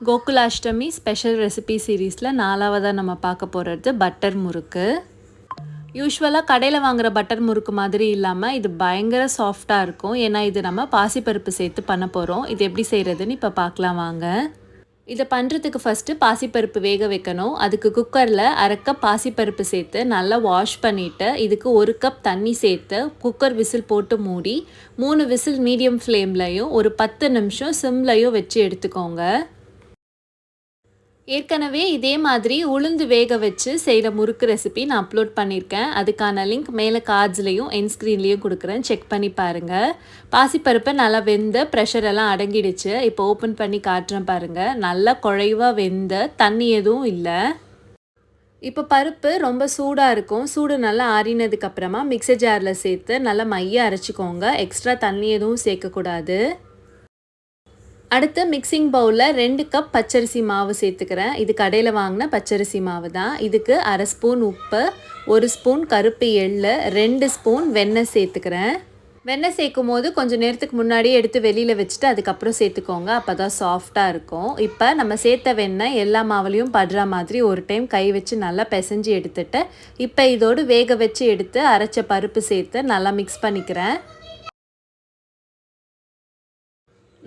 Gokulashtami special recipe சீரீஸில் நாலாவதாக நம்ம பார்க்க போகிறது பட்டர் முறுக்கு. யூஸ்வலாக கடையில் வாங்குற பட்டர் முறுக்கு மாதிரி இல்லாமல் இது பயங்கர சாஃப்டாக இருக்கும். ஏன்னா இது நம்ம பாசிப்பருப்பு சேர்த்து பண்ண போகிறோம் இது எப்படி செய்கிறதுன்னு இப்போ பார்க்கலாம் வாங்க. இதை பண்ணுறதுக்கு ஃபஸ்ட்டு பாசிப்பருப்பு வேக வைக்கணும். அதுக்கு குக்கரில் அரை கப் பாசிப்பருப்பு சேர்த்து நல்லா வாஷ் பண்ணிவிட்டு இதுக்கு ஒரு கப் தண்ணி சேர்த்து குக்கர் விசில் போட்டு மூடி மூணு விசில் மீடியம் ஃப்ளேம்லையும் ஒரு பத்து நிமிஷம் சிம்லையும் வச்சு எடுத்துக்கோங்க. ஏற்கனவே இதே மாதிரி உளுந்து வேக வச்சு செய்கிற முறுக்கு ரெசிபி நான் அப்லோட் பண்ணியிருக்கேன் அதுக்கான லிங்க் மேலே கார்ட்ஸ்லேயும் என் ஸ்க்ரீன்லேயும் கொடுக்குறேன். செக் பண்ணி பாருங்கள் பாசிப்பருப்பை நல்லா வெந்த ப்ரெஷர் எல்லாம் அடங்கிடுச்சு. இப்போ ஓப்பன் பண்ணி காட்டுறேன் பாருங்கள் நல்லா குழைவாக வெந்த தண்ணி எதுவும் இல்லை. இப்போ பருப்பு ரொம்ப சூடாக இருக்கும். சூடு நல்லா ஆறினதுக்கப்புறமா மிக்சர் ஜாரில் சேர்த்து நல்லா மைய அரைச்சிக்கோங்க. எக்ஸ்ட்ரா தண்ணி எதுவும் சேர்க்கக்கூடாது. அடுத்து மிக்சிங் பவுலில் ரெண்டு கப் பச்சரிசி மாவு சேர்த்துக்கிறேன். இது கடையில் வாங்கின பச்சரிசி மாவு தான். இதுக்கு அரை ஸ்பூன் உப்பு ஒரு ஸ்பூன் கருப்பு எள்ளு ரெண்டு ஸ்பூன் வெண்ணெய் சேர்த்துக்கிறேன். வெண்ணெய் சேர்க்கும் போது கொஞ்சம் நேரத்துக்கு முன்னாடியே எடுத்து வெளியில் வச்சுட்டு அதுக்கப்புறம் சேர்த்துக்கோங்க. அப்போ தான் சாஃப்டாக இருக்கும். இப்போ நம்ம சேர்த்த வெண்ணெய் எல்லா மாவுலேயும் படுற மாதிரி ஒரு டைம் கை வச்சு நல்லா பிசைஞ்சு எடுத்துட்டு இப்போ இதோடு வேக வச்சு எடுத்து அரைச்ச பருப்பு சேர்த்து நல்லா மிக்ஸ் பண்ணிக்கிறேன்.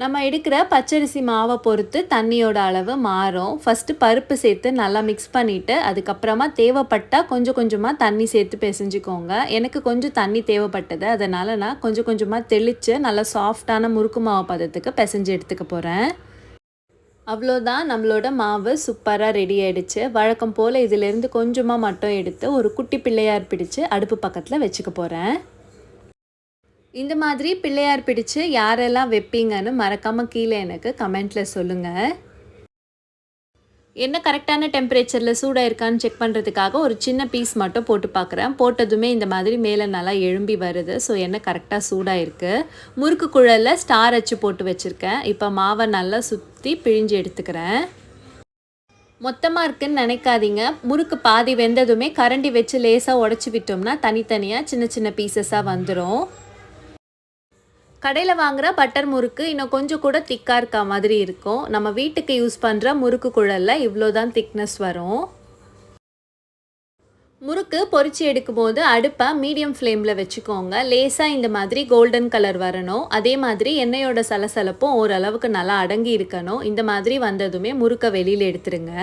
நம்ம எடுக்கிற பச்சரிசி மாவை பொறுத்து தண்ணியோட அளவு மாறும். ஃபஸ்ட்டு பருப்பு சேர்த்து நல்லா மிக்ஸ் பண்ணிவிட்டு அதுக்கப்புறமா தேவைப்பட்டால் கொஞ்சம் கொஞ்சமாக தண்ணி சேர்த்து பிசைஞ்சிக்கோங்க. எனக்கு கொஞ்சம் தண்ணி தேவைப்பட்டது. அதனால் நான் கொஞ்சம் கொஞ்சமாக தெளித்து நல்லா சாஃப்டான முறுக்கு மாவு பதத்துக்கு பிசைஞ்சு எடுத்துக்க போகிறேன் அவ்வளோதான் நம்மளோட மாவு சூப்பராக ரெடி ஆகிடுச்சு வழக்கம் போல் இதிலேருந்து கொஞ்சமாக மட்டும் எடுத்து ஒரு குட்டி பிள்ளையார் பிடிச்சு அடுப்பு பக்கத்தில் வச்சுக்க போகிறேன் இந்த மாதிரி பிள்ளையார் பிடிச்சு யாரெல்லாம் வைப்பீங்கன்னு மறக்காமல் கீழே எனக்கு கமெண்ட்டில் சொல்லுங்கள் என்ன கரெக்டான டெம்பரேச்சரில் சூடாக இருக்கான்னு செக் பண்ணுறதுக்காக ஒரு சின்ன பீஸ் மட்டும் போட்டு பார்க்குறேன் போட்டதுமே இந்த மாதிரி மேலே நல்லா எழும்பி வருது. ஸோ என்ன கரெக்டாக சூடாக இருக்குது முறுக்கு குழலில் ஸ்டார் அச்சு போட்டு வச்சுருக்கேன். இப்போ மாவை நல்லா சுற்றி பிழிஞ்சு எடுத்துக்கிறேன். மொத்தமாக இருக்குன்னு நினைக்காதீங்க. முறுக்கு பாதி வெந்ததுமே கரண்டி வச்சு லேசாக உடச்சி விட்டோம்னா தனித்தனியாக சின்ன சின்ன பீசஸாக வந்துடும் கடையில் வாங்குகிற பட்டர் முறுக்கு இன்னும் கொஞ்சம் கூட திக்காக இருக்க மாதிரி இருக்கும். நம்ம வீட்டுக்கு யூஸ் பண்ணுற முறுக்கு குழலில் இவ்வளோ தான் திக்னஸ் வரும். முறுக்கு பொறிச்சு எடுக்கும்போது அடுப்பை மீடியம் ஃப்ளேமில் வச்சுக்கோங்க. லேசாக இந்த மாதிரி கோல்டன் கலர் வரணும். அதே மாதிரி எண்ணெயோட சலசலப்பும் ஓரளவுக்கு நல்லா அடங்கி இருக்கணும். இந்த மாதிரி வந்ததுமே முறுக்கை வெளியில் எடுத்துருங்க.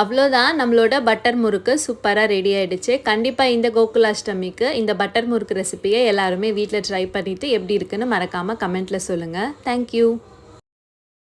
அவ்வளோதான். நம்மளோட பட்டர் முறுக்கு சூப்பராக ரெடி ஆகிடுச்சு கண்டிப்பாக இந்த கோகுலாஷ்டமிக்கு இந்த பட்டர் முறுக்கு ரெசிப்பியை எல்லாருமே வீட்டில் ட்ரை பண்ணிவிட்டு எப்படி இருக்குன்னு மறக்காமல் கமெண்ட்டில் சொல்லுங்கள் தேங்க்யூ